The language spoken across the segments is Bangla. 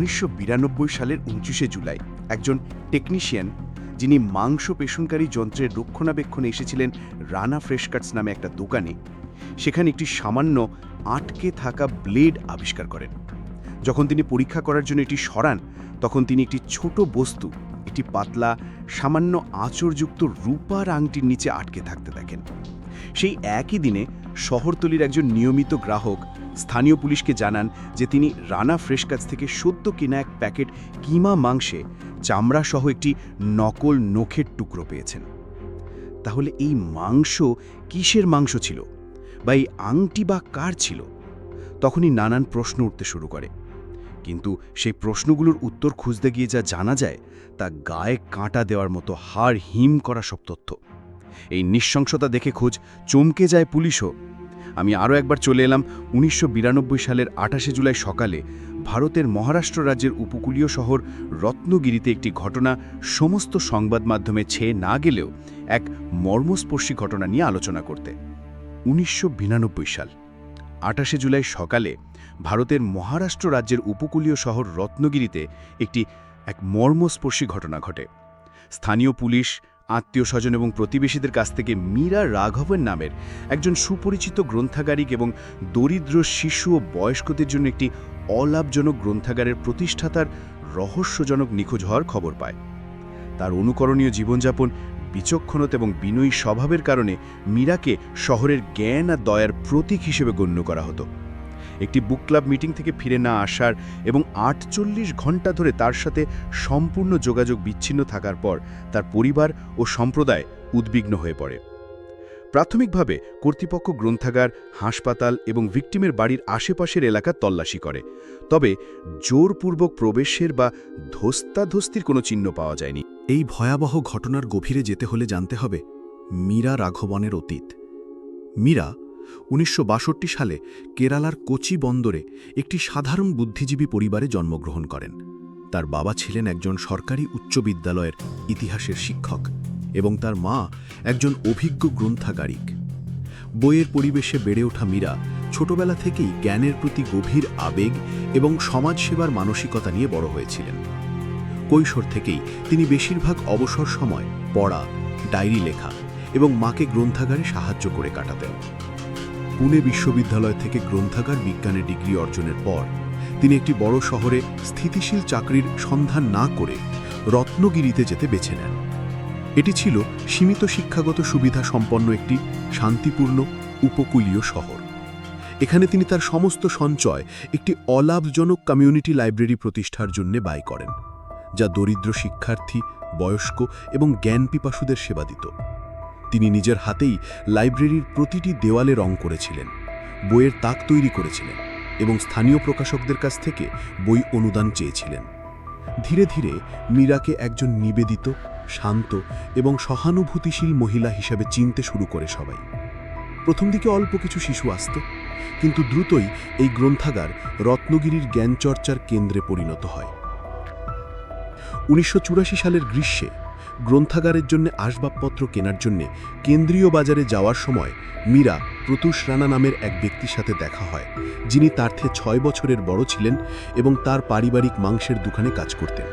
উনিশশো বিরানব্বই সালের উনত্রিশে জুলাই একজন টেকনিশিয়ান যিনি মাংস পেষণকারী যন্ত্রের রক্ষণাবেক্ষণে এসেছিলেন রানা ফ্রেশ কাটস নামে একটা দোকানে। সেখানে একটি সামান্য আটকে থাকা ব্লেড আবিষ্কার করেন। যখন তিনি পরীক্ষা করার জন্য এটি সরান, তখন তিনি একটি ছোট বস্তু, একটি পাতলা, সামান্য আচরযুক্ত রূপার আংটির নিচে আটকে থাকতে দেখেন। সেই একই দিনে শহরতলির একজন নিয়মিত গ্রাহক স্থানীয় পুলিশকে জানান যে তিনি রানা ফ্রেশ কাছ থেকে সদ্য কেনা এক প্যাকেট কিমা মাংসে চামড়া সহ একটি নকল নখের টুকরো পেয়েছেন। তাহলে এই মাংস কিসের মাংস ছিল? বা এই আংটি বা কার ছিল? তখনই নানান প্রশ্ন উঠতে শুরু করে। কিন্তু সেই প্রশ্নগুলোর উত্তর খুঁজতে গিয়ে যা জানা যায়, তা গায়ে কাঁটা দেওয়ার মতো হাড় হিম করা সব তথ্য। এই নিঃশংসতা দেখে খোঁজ চমকে যায় পুলিশও। আমি আরও একবার চলে এলাম উনিশশো বিরানব্বই সালের আঠাশে জুলাই সকালে ভারতের মহারাষ্ট্র রাজ্যের উপকূলীয় শহর রত্নগিরিতে একটি ঘটনা সমস্ত সংবাদ মাধ্যমে ছেয়ে না গেলেও এক মর্মস্পর্শী ঘটনা নিয়ে আলোচনা করতে। উনিশশো বিরানব্বই সাল, আঠাশে জুলাই সকালে ভারতের মহারাষ্ট্র রাজ্যের উপকূলীয় শহর রত্নগিরিতে একটি এক মর্মস্পর্শী ঘটনা ঘটে। স্থানীয় পুলিশ আত্মীয় স্বজন এবং প্রতিবেশীদের কাছ থেকে মীরা রাঘবন নামের একজন সুপরিচিত গ্রন্থাগারিক এবং দরিদ্র শিশু ও বয়স্কদের জন্য একটি অলাভজনক গ্রন্থাগারের প্রতিষ্ঠাতার রহস্যজনক নিখোঁজ হওয়ার খবর পায়। তার অনুকরণীয় জীবনযাপন, বিচক্ষণতা এবং বিনয়ী স্বভাবের কারণে মীরাকে শহরের জ্ঞান আর দয়ার প্রতীক হিসেবে গণ্য করা হতো। একটি বুক ক্লাব মিটিং থেকে ফিরে না আসার এবং আটচল্লিশ ঘণ্টা ধরে তার সাথে সম্পূর্ণ যোগাযোগ বিচ্ছিন্ন থাকার পর তার পরিবার ও সম্প্রদায় উদ্বিগ্ন হয়ে পড়ে। প্রাথমিকভাবে কর্তৃপক্ষ গ্রন্থাগার, হাসপাতাল এবং ভিকটিমের বাড়ির আশেপাশের এলাকা তল্লাশি করে। তবে জোরপূর্বক প্রবেশের বা ধস্তাধস্তির কোনো চিহ্ন পাওয়া যায়নি। এই ভয়াবহ ঘটনার গভীরে যেতে হলে জানতে হবে, মীরা রাঘবনের অতীত। মীরা উনিশশো বাষট্টি সালে কেরালার কোচি বন্দরে একটি সাধারণ বুদ্ধিজীবী পরিবারে জন্মগ্রহণ করেন। তার বাবা ছিলেন একজন সরকারি উচ্চ বিদ্যালয়ের ইতিহাসের শিক্ষক এবং তার মা একজন অভিজ্ঞ গ্রন্থাগারিক। বইয়ের পরিবেশে বেড়ে ওঠা মীরা ছোটবেলা থেকেই জ্ঞানের প্রতি গভীর আবেগ এবং সমাজসেবার মানসিকতা নিয়ে বড় হয়েছিলেন। কৈশোর থেকেই তিনি বেশিরভাগ অবসর সময় পড়া, ডায়েরি লেখা এবং মাকে গ্রন্থাগারে সাহায্য করে কাটাতেন। পুনে বিশ্ববিদ্যালয় থেকে গ্রন্থাগার বিজ্ঞানে ডিগ্রি অর্জনের পর, তিনি একটি বড় শহরে স্থিতিশীল চাকরির সন্ধান না করে রত্নগিরিতে যেতে বেছে নেন। এটি ছিল সীমিত শিক্ষাগত সুবিধা সম্পন্ন একটি শান্তিপূর্ণ, উপকূলীয় শহর। এখানে তিনি তার সমস্ত সঞ্চয় একটি অলাভজনক কমিউনিটি লাইব্রেরি প্রতিষ্ঠার জন্য ব্যয় করেন, যা দরিদ্র শিক্ষার্থী, বয়স্ক এবং জ্ঞান পিপাসুদের সেবা দিত। তিনি নিজের হাতেই লাইব্রেরির প্রতিটি দেওয়ালে রং করেছিলেন, বইয়ের তাক তৈরি করেছিলেন এবং স্থানীয় প্রকাশকদের কাছ থেকে বই অনুদান চেয়েছিলেন। ধীরে ধীরে মীরাকে একজন নিবেদিত, শান্ত এবং সহানুভূতিশীল মহিলা হিসাবে চিনতে শুরু করে সবাই। প্রথম দিকে অল্প কিছু শিশু আসত, কিন্তু দ্রুতই এই গ্রন্থাগার রত্নগিরির জ্ঞানচর্চার কেন্দ্রে পরিণত হয়। উনিশশো চুরাশি সালের গ্রীষ্মে গ্রন্থাগারের জন্য আসবাবপত্র কেনার জন্য কেন্দ্রীয় বাজারে যাওয়ার সময় মীরা প্রতুষ রানা নামের এক ব্যক্তির সাথে দেখা হয়, যিনি তার থেকে ছয় বছরের বড় ছিলেন এবং তার পারিবারিক মাংসের দোকানে কাজ করতেন।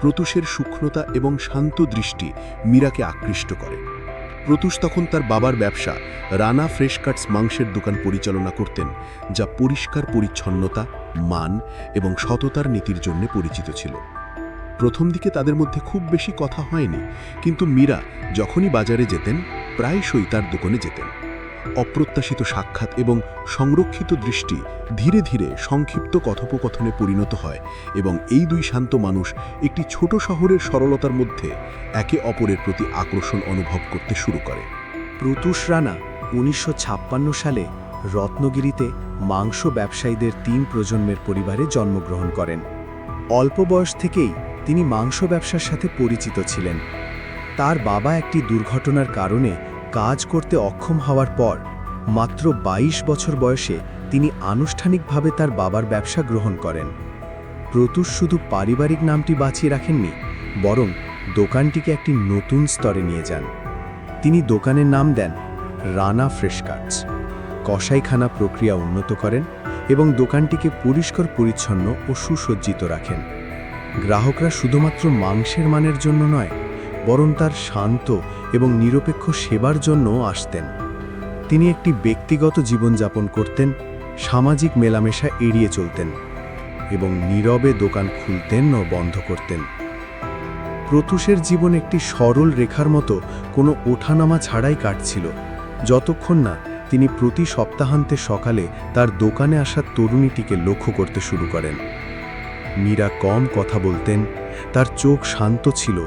প্রতুষের সূক্ষ্মতা এবং শান্ত দৃষ্টি মীরাকে আকৃষ্ট করে। প্রতুষ তখন তার বাবার ব্যবসা রানা ফ্রেশ কাটস মাংসের দোকান পরিচালনা করতেন, যা পরিষ্কার পরিচ্ছন্নতা, মান এবং সততার নীতির জন্য পরিচিত ছিল। প্রথম দিকে তাদের মধ্যে খুব বেশি কথা হয়নি, কিন্তু মীরা যখনই বাজারে যেতেন, প্রায়শই তার দোকানে যেতেন। অপ্রত্যাশিত সাক্ষাৎ এবং সংরক্ষিত দৃষ্টি ধীরে ধীরে সংক্ষিপ্ত কথোপকথনে পরিণত হয় এবং এই দুই শান্ত মানুষ একটি ছোট শহরের সরলতার মধ্যে একে অপরের প্রতি আকর্ষণ অনুভব করতে শুরু করে। প্রতুষ রানা উনিশশো ছাপ্পান্ন সালে রত্নগিরিতে মাংস ব্যবসায়ীদের তিন প্রজন্মের পরিবারে জন্মগ্রহণ করেন। অল্প বয়স থেকেই তিনি মাংস ব্যবসার সাথে পরিচিত ছিলেন। তার বাবা একটি দুর্ঘটনার কারণে কাজ করতে অক্ষম হওয়ার পর, মাত্র ২২ বছর বয়সে তিনি আনুষ্ঠানিকভাবে তার বাবার ব্যবসা গ্রহণ করেন। প্রতুষ শুধু পারিবারিক নামটি বাঁচিয়ে রাখেননি, বরং দোকানটিকে একটি নতুন স্তরে নিয়ে যান। তিনি দোকানের নাম দেন রানা ফ্রেশ কাটস কসাইখানা প্রক্রিয়া উন্নত করেন এবং দোকানটিকে পরিষ্কার, পরিচ্ছন্ন ও সুসজ্জিত রাখেন। গ্রাহকরা শুধুমাত্র মাংসের মানের জন্য নয়, বরং তার শান্ত এবং নিরপেক্ষ সেবার জন্যও আসতেন। তিনি একটি ব্যক্তিগত জীবনযাপন করতেন, সামাজিক মেলামেশা এড়িয়ে চলতেন এবং নীরবে দোকান খুলতেন ও বন্ধ করতেন। প্রতুষের জীবন একটি সরল রেখার মতো কোনো ওঠানামা ছাড়াই কাটছিল, যতক্ষণ না তিনি প্রতি সপ্তাহান্তে সকালে তার দোকানে আসা তরুণীটিকে লক্ষ্য করতে শুরু করেন। মীরা কম কথা বলতেন, তার চোখ শান্ত ছিল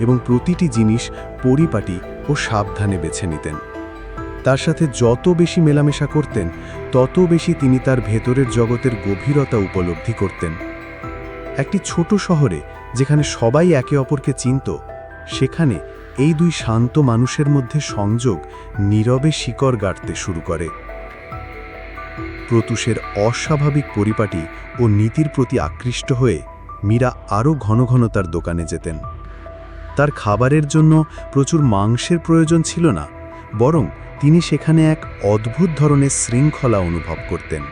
এবং প্রতিটি জিনিস পরিপাটি ও সাবধানে বেছে নিতেন। তার সাথে যত বেশি মেলামেশা করতেন, তত বেশি তিনি তার ভেতরের জগতের গভীরতা উপলব্ধি করতেন। একটি ছোট শহরে, যেখানে সবাই একে অপরকে চিনত, সেখানে এই দুই শান্ত মানুষের মধ্যে সংযোগ নীরবে শিকড় গাড়তে শুরু করে। প্রতুষের অস্বাভাবিক পরিপাটি ও নীতির প্রতি আকৃষ্ট হয়ে মীরা আরও ঘন ঘন তার দোকানে যেতেন। তার খাবারের জন্য প্রচুর মাংসের প্রয়োজন ছিল না, বরং তিনি সেখানে এক অদ্ভুত ধরনের শৃঙ্খলা অনুভব করতেন।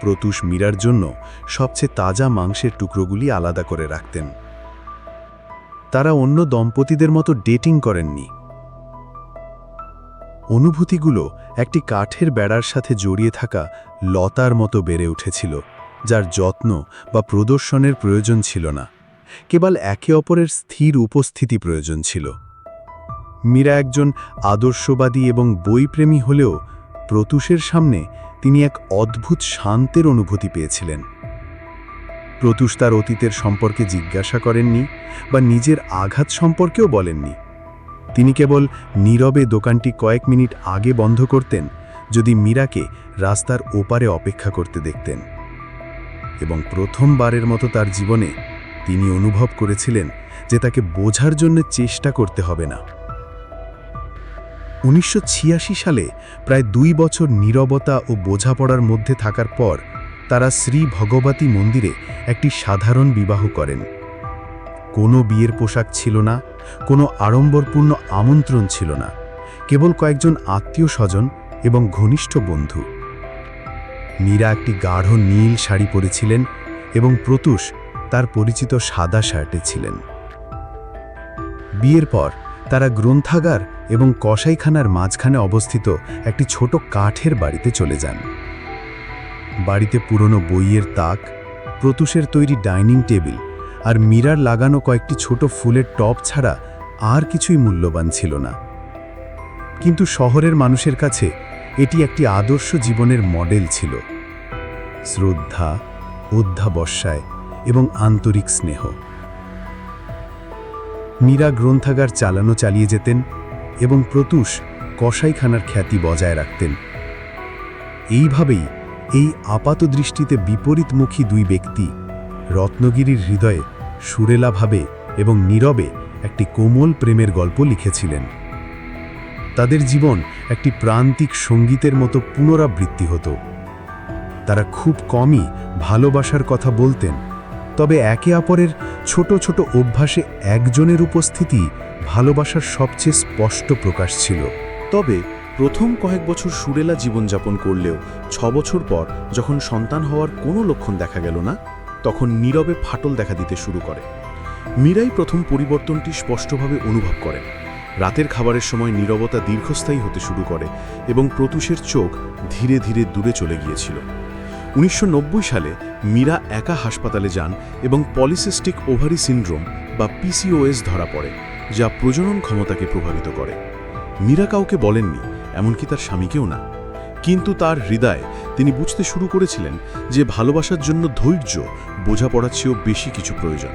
প্রতুষ মীরার জন্য সবচেয়ে তাজা মাংসের টুকরোগুলি আলাদা করে রাখতেন। তারা অন্য দম্পতিদের মতো ডেটিং করেননি। অনুভূতিগুলো একটি কাঠের বেড়ার সাথে জড়িয়ে থাকা লতার মতো বেড়ে উঠেছিল, যার যত্ন বা প্রদর্শনের প্রয়োজন ছিল না। কেবল একে অপরের স্থির উপস্থিতি প্রয়োজন ছিল। মীরা একজন আদর্শবাদী এবং বইপ্রেমী হলেও প্রতুষের সামনে তিনি এক অদ্ভুত শান্তের অনুভূতি পেয়েছিলেন। প্রতুষ তার অতীতের সম্পর্কে জিজ্ঞাসা করেননি বা নিজের আঘাত সম্পর্কেও বলেননি। তিনি কেবল নীরবে দোকানটি কয়েক মিনিট আগে বন্ধ করতেন, যদি মীরাকে রাস্তার ওপারে অপেক্ষা করতে দেখতেন। এবং প্রথমবারের মতো তার জীবনে তিনি অনুভব করেছিলেন যে তাকে বোঝার জন্য চেষ্টা করতে হবে না। উনিশশো ছিয়াশি সালে প্রায় দুই বছর নীরবতা ও বোঝাপড়ার মধ্যে থাকার পর তারা শ্রী ভগবতী মন্দিরে একটি সাধারণ বিবাহ করেন। কোনো বিয়ের পোশাক ছিল না কোনো আড়ম্বরপূর্ণ আমন্ত্রণ ছিল না। কেবল কয়েকজন আত্মীয় স্বজন এবং ঘনিষ্ঠ বন্ধু। মীরা একটি গাঢ় নীল শাড়ি পরেছিলেন এবং প্রতুষ তার পরিচিত সাদা শার্টে ছিলেন। বিয়ের পর তারা গ্রন্থাগার এবং কসাইখানার মাঝখানে অবস্থিত একটি ছোট কাঠের বাড়িতে চলে যান। বাড়িতে পুরনো বইয়ের তাক, প্রতুষের তৈরি ডাইনিং টেবিল আর মিরার লাগানো কয়েকটি ছোট ফুলের টপ ছাড়া আর কিছুই মূল্যবান ছিল না। কিন্তু শহরের মানুষের কাছে এটি একটি আদর্শ জীবনের মডেল ছিল। শ্রদ্ধা অধ্যাবস্যায় এবং আন্তরিক স্নেহ। মীরা গ্রন্থাগার চালানো চালিয়ে যেতেন এবং প্রতুষ কসাইখানার খ্যাতি বজায় রাখতেন। এইভাবেই এই আপাত দৃষ্টিতে বিপরীতমুখী দুই ব্যক্তি রত্নগিরির হৃদয়ে সুরেলাভাবে এবং নীরবে একটি কোমল প্রেমের গল্প লিখেছিলেন। তাদের জীবন একটি প্রান্তিক সঙ্গীতের মতো পুনরাবৃত্তি হতো। তারা খুব কমই ভালোবাসার কথা বলতেন, তবে একে অপরের ছোট ছোট অভ্যাসে একজনের উপস্থিতি ভালোবাসার সবচেয়ে স্পষ্ট প্রকাশ ছিল। তবে প্রথম কয়েক বছর সুরেলা জীবনযাপন করলেও ছ বছর পর যখন সন্তান হওয়ার কোনো লক্ষণ দেখা গেল না তখন নীরবে ফাটল দেখা দিতে শুরু করে। মীরাই প্রথম পরিবর্তনটি স্পষ্টভাবে অনুভব করেন। রাতের খাবারের সময় নীরবতা দীর্ঘস্থায়ী হতে শুরু করে এবং প্রতুষের চোখ ধীরে ধীরে দূরে চলে গিয়েছিল। উনিশশো নব্বই সালে মীরা একা হাসপাতালে যান এবং পলিসিস্টিক ওভারি সিন্ড্রোম বা পিসিওএস ধরা পড়ে, যা প্রজনন ক্ষমতাকে প্রভাবিত করে। মীরা কাউকে বলেননি, এমনকি তার স্বামীকেও না। কিন্তু তার হৃদয়ে তিনি বুঝতে শুরু করেছিলেন যে ভালোবাসার জন্য ধৈর্য বোঝাপড়ার চেয়েও বেশি কিছু প্রয়োজন।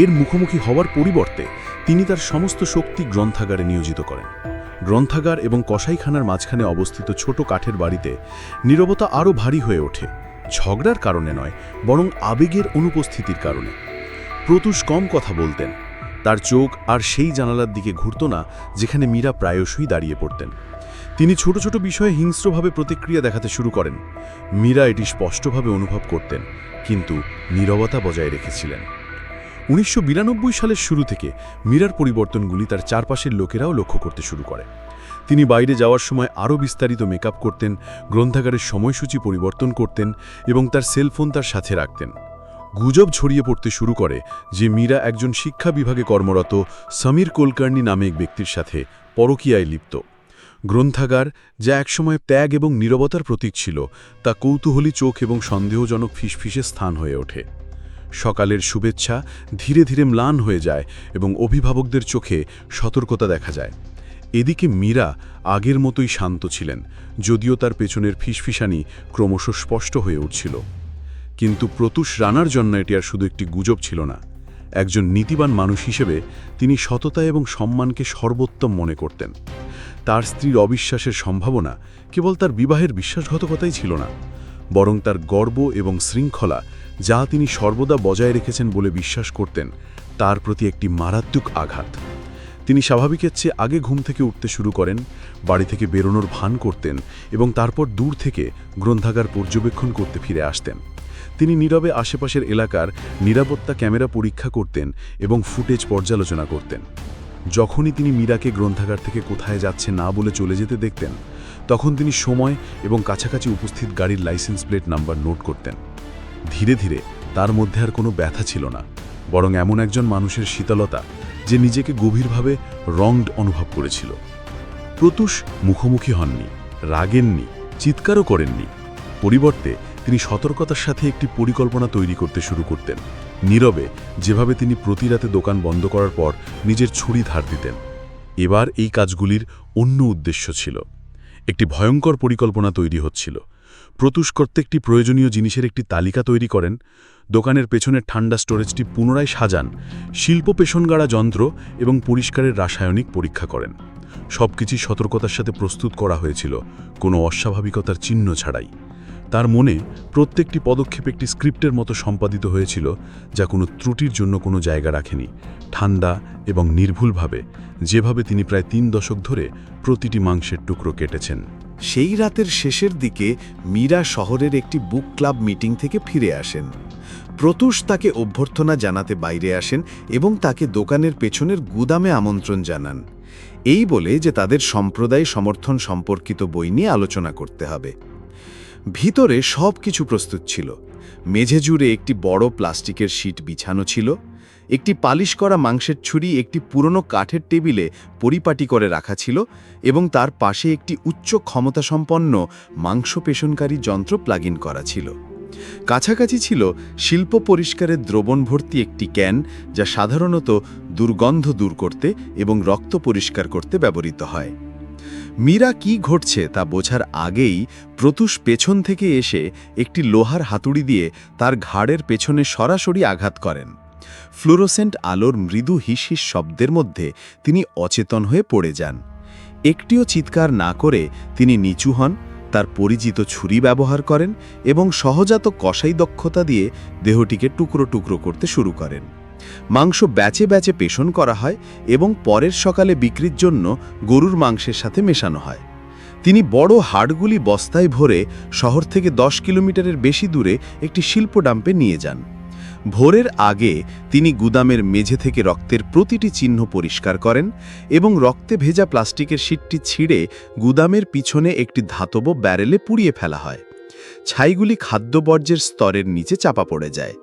এর মুখোমুখি হওয়ার পরিবর্তে তিনি তার সমস্ত শক্তি গ্রন্থাগারে নিয়োজিত করেন। গ্রন্থাগার এবং কসাইখানার মাঝখানে অবস্থিত ছোট কাঠের বাড়িতে নীরবতা আরও ভারী হয়ে ওঠে, ঝগড়ার কারণে নয়, বরং আবেগের অনুপস্থিতির কারণে। প্রতুষ কম কথা বলতেন, তার চোখ আর সেই জানালার দিকে ঘুরত না, যেখানে মীরা প্রায়শই দাঁড়িয়ে পড়তেন। তিনি ছোট ছোট বিষয়ে হিংস্রভাবে প্রতিক্রিয়া দেখাতে শুরু করেন। মীরা এটি স্পষ্টভাবে অনুভব করতেন, কিন্তু নীরবতা বজায় রেখেছিলেন। উনিশশো বিরানব্বই সালের শুরু থেকে মীরার পরিবর্তনগুলি তার চারপাশের লোকেরাও লক্ষ্য করতে শুরু করে। তিনি বাইরে যাওয়ার সময় আরও বিস্তারিত মেকআপ করতেন, গ্রন্থাগারের সময়সূচি পরিবর্তন করতেন এবং তার সেলফোন তার সাথে রাখতেন। গুজব ছড়িয়ে পড়তে শুরু করে যে মীরা একজন শিক্ষা বিভাগে কর্মরত সমীর কুলকার্নি নামে এক ব্যক্তির সাথে পরকীয়ায় লিপ্ত। গ্রন্থাগার, যা একসময় ত্যাগ এবং নীরবতার প্রতীক ছিল, তা কৌতূহলী চোখ এবং সন্দেহজনক ফিসফিসে স্থান হয়ে ওঠে। সকালের শুভেচ্ছা ধীরে ধীরে ম্লান হয়ে যায় এবং অভিভাবকদের চোখে সতর্কতা দেখা যায়। এদিকে মীরা আগের মতোই শান্ত ছিলেন, যদিও তার পেছনের ফিসফিসানি ক্রমশ স্পষ্ট হয়ে উঠছিল। কিন্তু প্রতুষ রানার জন্য এটি আর শুধু একটি গুজব ছিল না। একজন নীতিবান মানুষ হিসেবে তিনি সততা এবং সম্মানকে সর্বোত্তম মনে করতেন। তার স্ত্রীর অবিশ্বাসের সম্ভাবনা কেবল তার বিবাহের বিশ্বাসঘাতকতাই ছিল না, বরং তার গর্ব এবং শৃঙ্খলা যা তিনি সর্বদা বজায় রেখেছেন বলে বিশ্বাস করতেন, তার প্রতি একটি মারাত্মক আঘাত। তিনি স্বাভাবিকের চেয়ে আগে ঘুম থেকে উঠতে শুরু করেন, বাড়ি থেকে বেরোনোর ভান করতেন এবং তারপর দূর থেকে গ্রন্থাগার পর্যবেক্ষণ করতে ফিরে আসতেন। তিনি নীরবে আশেপাশের এলাকার নিরাপত্তা ক্যামেরা পরীক্ষা করতেন এবং ফুটেজ পর্যালোচনা করতেন। যখনই তিনি মীরাকে গ্রন্থাগার থেকে কোথায় যাচ্ছে না বলে চলে যেতে দেখতেন, তখন তিনি সময় এবং কাছাকাছি উপস্থিত গাড়ির লাইসেন্স প্লেট নাম্বার নোট করতেন। ধীরে ধীরে তার মধ্যে আর কোনো ব্যথা ছিল না, বরং এমন একজন মানুষের শীতলতা যে নিজেকে গভীরভাবে রংড অনুভব করেছিল। প্রতুষ মুখোমুখি হননি, রাগেননি, চিৎকারও করেননি। পরিবর্তে তিনি সতর্কতার সাথে একটি পরিকল্পনা তৈরি করতে শুরু করতেন। নীরবে যেভাবে তিনি প্রতি রাতে দোকান বন্ধ করার পর নিজের ছুরি ধার দিতেন। এবার এই কাজগুলির অন্য উদ্দেশ্য ছিল। একটি ভয়ঙ্কর পরিকল্পনা তৈরি হচ্ছিল। প্রতুষ প্রত্যেকটি প্রয়োজনীয় জিনিসের একটি তালিকা তৈরি করেন। দোকানের পেছনের ঠান্ডা স্টোরেজটি পুনরায় সাজান। শিল্প পেশনগাড়া যন্ত্র এবং পরিষ্কারের রাসায়নিক পরীক্ষা করেন। সবকিছুই সতর্কতার সাথে প্রস্তুত করা হয়েছিল। কোনো অস্বাভাবিকতার চিহ্ন ছাড়াই। তার মনে প্রত্যেকটি পদক্ষেপ একটি স্ক্রিপ্টের মতো সম্পাদিত হয়েছিল, যা কোনো ত্রুটির জন্য কোনো জায়গা রাখেনি। ঠান্ডা এবং নির্ভুলভাবে, যেভাবে তিনি প্রায় তিন দশক ধরে প্রতিটি মাংসের টুকরো কেটেছেন। সেই রাতের শেষের দিকে মীরা শহরের একটি বুক ক্লাব মিটিং থেকে ফিরে আসেন। প্রতুষ তাকে অভ্যর্থনা জানাতে বাইরে আসেন এবং তাকে দোকানের পেছনের গুদামে আমন্ত্রণ জানান। এই বলে যে তাদের সম্প্রদায় সমর্থন সম্পর্কিত বই নিয়ে আলোচনা করতে হবে। ভিতরে সব কিছু প্রস্তুত ছিল। মেঝে জুড়ে একটি বড় প্লাস্টিকের শীট বিছানো ছিল। একটি পালিশ করা মাংসের ছুরি একটি পুরনো কাঠের টেবিলে পরিপাটি করে রাখা ছিল এবং তার পাশে একটি উচ্চ ক্ষমতাসম্পন্ন মাংস পেশনকারী যন্ত্র প্লাগ করা ছিল। কাছাকাছি ছিল শিল্প পরিষ্কারের দ্রবণ ভর্তি একটি ক্যান যা সাধারণত দুর্গন্ধ দূর করতে এবং রক্ত পরিষ্কার করতে ব্যবহৃত হয়। মীরা কি ঘটছে তা বোঝার আগেই প্রতুষ পেছন থেকে এসে একটি লোহার হাতুড়ি দিয়ে তার ঘাড়ের পেছনে সরাসরি আঘাত করেন। ফ্লুরোসেন্ট আলোর মৃদু হিস হিস শব্দের মধ্যে তিনি অচেতন হয়ে পড়ে যান। একটিও চিৎকার না করে তিনি নিচু হন, তার পরিচিত ছুরি ব্যবহার করেন এবং সহজাত কষাই দক্ষতা দিয়ে দেহটিকে টুকরো টুকরো করতে শুরু করেন। মাংস ব্যাচে ব্যাচে পেষণ করা হয় এবং পরের সকালে বিক্রির জন্য গরুর মাংসের সাথে মেশানো হয়। তিনি বড় হাড়গুলি বস্তায় ভরে শহর থেকে দশ কিলোমিটারের বেশি দূরে একটি শিল্প ডাম্পে নিয়ে যান। ভোরের আগে তিনি গুদামের মেঝে থেকে রক্তের প্রতিটি চিহ্ন পরিষ্কার করেন এবং রক্তে ভেজা প্লাস্টিকের শিটটি ছিঁড়ে গুদামের পিছনে একটি ধাতব ব্যারেলে পুড়িয়ে ফেলা হয়। ছাইগুলি খাদ্যবর্জ্যের স্তরের নিচে চাপা পড়ে যায়।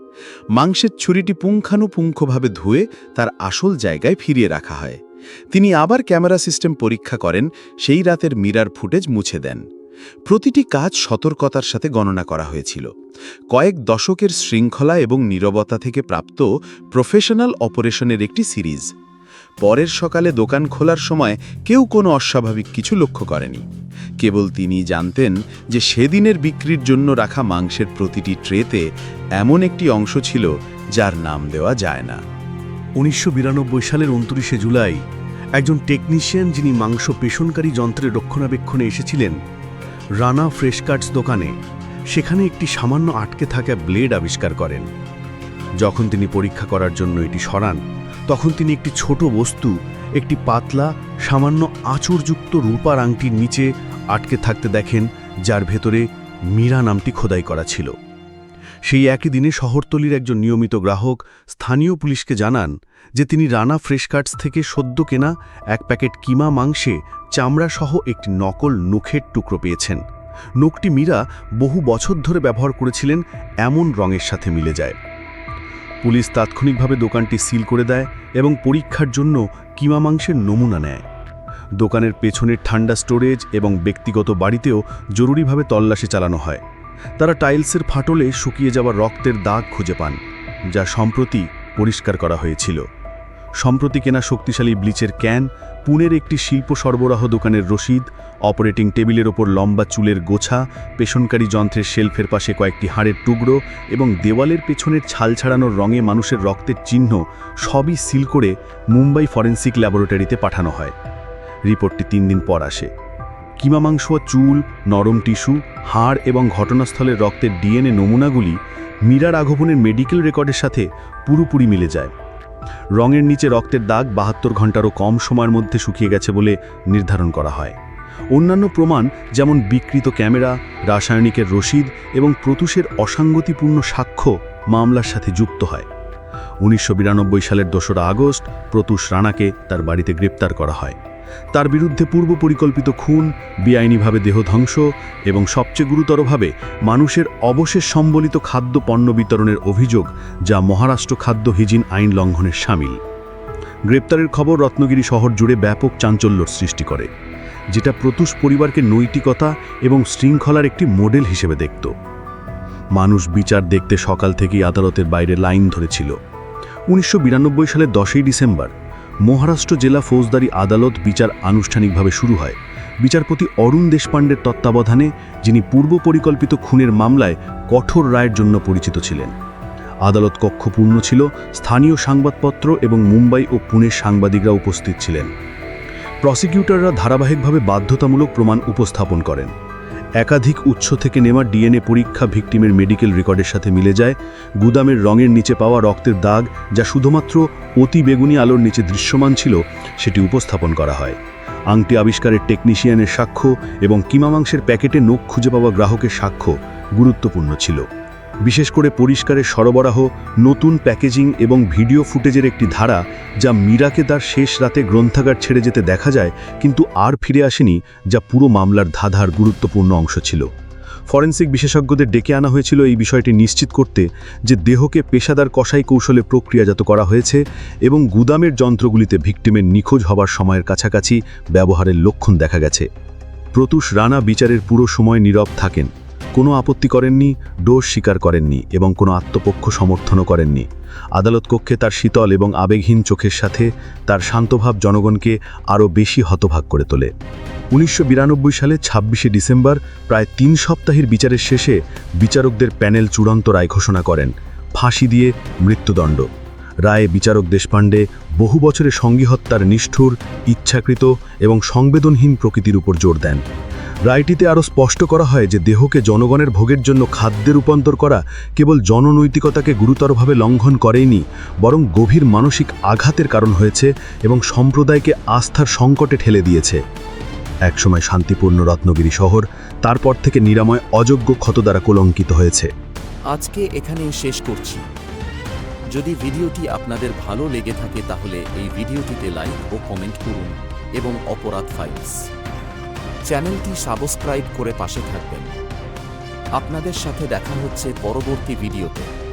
মাংসের ছুরিটি পুঙ্খানুপুঙ্খভাবে ধুয়ে তার আসল জায়গায় ফিরিয়ে রাখা হয়। তিনি আবার ক্যামেরা সিস্টেম পরীক্ষা করেন, সেই রাতের মিরার ফুটেজ মুছে দেন। প্রতিটি কাজ সতর্কতার সাথে গণনা করা হয়েছিল। কয়েক দশকের শৃঙ্খলা এবং নীরবতা থেকে প্রাপ্ত প্রফেশনাল অপারেশনের একটি সিরিজ। পরের সকালে দোকান খোলার সময় কেউ কোনো অস্বাভাবিক কিছু লক্ষ্য করেনি। কেবল তিনি জানতেন যে সেদিনের বিক্রির জন্য রাখা মাংসের প্রতিটি ট্রেতে এমন একটি অংশ ছিল যার নাম দেওয়া যায় না। উনিশশো বিরানব্বই সালের উনত্রিশে জুলাই একজন টেকনিশিয়ান যিনি মাংস পেষণকারী যন্ত্রের রক্ষণাবেক্ষণে এসেছিলেন, রানা ফ্রেশ কাটস দোকানে, সেখানে একটি সামান্য আটকে থাকা ব্লেড আবিষ্কার করেন। যখন তিনি পরীক্ষা করার জন্য এটি সরান তখন তিনি একটি ছোট বস্তু, একটি পাতলা, সামান্য আঁচড়যুক্ত রূপার আংটির নিচে আটকে থাকতে দেখেন, যার ভেতরে মীরা নামটি খোদাই করা ছিল। সেই একই দিনে শহরতলির একজন নিয়মিত গ্রাহক স্থানীয় পুলিশকে জানান যে তিনি রানা ফ্রেশ কার্টস থেকে সদ্য কেনা এক প্যাকেট কিমা মাংসে চামড়াসহ একটি নকল নখের টুকরো পেয়েছেন। নখটি মীরা বহু বছর ধরে ব্যবহার করেছিলেন, এমন রঙের সাথে মিলে যায়। পুলিশ তাৎক্ষণিকভাবে দোকানটি সিল করে দেয় এবং পরীক্ষার জন্য কিমা মাংসের নমুনা নেয়। দোকানের পেছনের ঠান্ডা স্টোরেজ এবং ব্যক্তিগত বাড়িতেও জরুরিভাবে তল্লাশি চালানো হয়। তারা টাইলসের ফাটলে শুকিয়ে যাওয়া রক্তের দাগ খুঁজে পান, যা সম্প্রতি পরিষ্কার করা হয়েছিল। সম্প্রতি কেনা শক্তিশালী ব্লিচের ক্যান পুনের একটি শিল্প সরবরাহ দোকানের রসিদ, অপারেটিং টেবিলের ওপর লম্বা চুলের গোছা, পেশনকারী যন্ত্রের শেলফের পাশে কয়েকটি হাড়ের টুকরো এবং দেওয়ালের পেছনের ছাল ছাড়ানোর রঙে মানুষের রক্তের চিহ্ন সবই সিল করে মুম্বাই ফরেন্সিক ল্যাবরেটরিতে পাঠানো হয়। রিপোর্টটি তিন দিন পর আসে। কিমা মাংস চুল, নরম টিস্যু, হাড় এবং ঘটনাস্থলের রক্তের ডিএনএ নমুনাগুলি মীরা রাঘবনের মেডিকেল রেকর্ডের সাথে পুরোপুরি মিলে যায়। রঙের নিচে রক্তের দাগ বাহাত্তর ঘন্টারও কম সময়ের মধ্যে শুকিয়ে গেছে বলে নির্ধারণ করা হয়। অন্যান্য প্রমাণ যেমন বিকৃত ক্যামেরা, রাসায়নিকের রসিদ এবং প্রতুষের অসাঙ্গতিপূর্ণ সাক্ষ্য মামলার সাথে যুক্ত হয়। উনিশশো বিরানব্বই সালের দোসরা আগস্ট প্রতুষ রানাকে তার বাড়িতে গ্রেপ্তার করা হয়। তার বিরুদ্ধে পূর্ব পরিকল্পিত খুন, বেআইনিভাবে দেহ ধ্বংস এবং সবচেয়ে গুরুতরভাবে মানুষের অবশেষ সম্বলিত খাদ্য পণ্য বিতরণের অভিযোগ যা মহারাষ্ট্র খাদ্য হিজিন আইন লঙ্ঘনের সামিল। গ্রেপ্তারের খবর রত্নগিরি শহর জুড়ে ব্যাপক চাঞ্চল্যর সৃষ্টি করে, যেটা প্রতুষ পরিবারকে নৈতিকতা এবং শৃঙ্খলার একটি মডেল হিসেবে দেখত। মানুষ বিচার দেখতে সকাল থেকেই আদালতের বাইরে লাইন ধরেছিল। উনিশশো বিরানব্বই সালের দশই ডিসেম্বর মহারাষ্ট্র জেলা ফৌজদারি আদালত বিচার আনুষ্ঠানিকভাবে শুরু হয়। বিচারপতি অরুণ দেশপাণ্ডের তত্ত্বাবধানে, যিনি পূর্ব পরিকল্পিত খুনের মামলায় কঠোর রায়ের জন্য পরিচিত ছিলেন। আদালত কক্ষ পূর্ণ ছিল, স্থানীয় সংবাদপত্র এবং মুম্বাই ও পুনের সাংবাদিকরা উপস্থিত ছিলেন। প্রসিকিউটররা ধারাবাহিকভাবে বাধ্যতামূলক প্রমাণ উপস্থাপন করেন। একাধিক উৎস থেকে নেওয়া ডিএনএ পরীক্ষা ভিকটিমের মেডিকেল রেকর্ডের সাথে মিলে যায়। গুদামের রঙের নিচে পাওয়া রক্তের দাগ, যা শুধুমাত্র অতি বেগুনি আলোর নিচে দৃশ্যমান ছিল, সেটি উপস্থাপন করা হয়। আংটি আবিষ্কারের টেকনিশিয়ানের সাক্ষ্য এবং কিমা মাংসের প্যাকেটে নোখ খুঁজে পাওয়া গ্রাহকের সাক্ষ্য গুরুত্বপূর্ণ ছিল। বিশেষ করে পরিষ্কারের সরবরাহ, নতুন প্যাকেজিং এবং ভিডিও ফুটেজের একটি ধারা যা মীরাকে তার শেষ রাতে গ্রন্থাগার ছেড়ে যেতে দেখা যায়, কিন্তু আর ফিরে আসেনি, যা পুরো মামলার ধাঁধার গুরুত্বপূর্ণ অংশ ছিল। ফরেন্সিক বিশেষজ্ঞদের ডেকে আনা হয়েছিল এই বিষয়টি নিশ্চিত করতে যে দেহকে পেশাদার কষাই কৌশলে প্রক্রিয়াজাত করা হয়েছে এবং গুদামের যন্ত্রগুলিতে ভিকটিমের নিখোঁজ হবার সময়ের কাছাকাছি ব্যবহারের লক্ষণ দেখা গেছে। প্রতুষ রানা বিচারের পুরো সময় নীরব থাকেন। কোনো আপত্তি করেননি, দোষ স্বীকার করেননি এবং কোনো আত্মপক্ষ সমর্থনও করেননি। আদালত কক্ষে তার শীতল এবং আবেগহীন চোখের সাথে তার শান্তভাব জনগণকে আরও বেশি হতভাগ করে তোলে। উনিশশো বিরানব্বই সালে ছাব্বিশে ডিসেম্বর, প্রায় তিন সপ্তাহের বিচারের শেষে বিচারকদের প্যানেল চূড়ান্ত রায় ঘোষণা করেন। ফাঁসি দিয়ে মৃত্যুদণ্ড। রায়ে বিচারক দেশপাণ্ডে বহু বছরের সঙ্গী হত্যার নিষ্ঠুর, ইচ্ছাকৃত এবং সংবেদনহীন প্রকৃতির উপর জোর দেন। রায়টিতে আরও স্পষ্ট করা হয় যে দেহকে জনগণের ভোগের জন্য খাদ্যে রূপান্তর করা কেবল জননৈতিকতাকে গুরুতরভাবে লঙ্ঘন করেইনি, বরং গভীর মানসিক আঘাতের কারণ হয়েছে এবং সম্প্রদায়কে আস্থার সংকটে ঠেলে দিয়েছে। একসময় শান্তিপূর্ণ রত্নগিরি শহর, তারপর থেকে নিরাময় অযোগ্য ক্ষত দ্বারা কলঙ্কিত হয়েছে। আজকে এখানেই শেষ করছি। যদি ভিডিওটি আপনাদের ভালো লেগে থাকে তাহলে এই ভিডিওটিতে লাইক ও কমেন্ট করুন এবং অপরাধ ফাইলস। চ্যানেলটি সাবস্ক্রাইব করে পাশে থাকবেন। আপনাদের সাথে দেখা হচ্ছে পরবর্তী ভিডিওতে।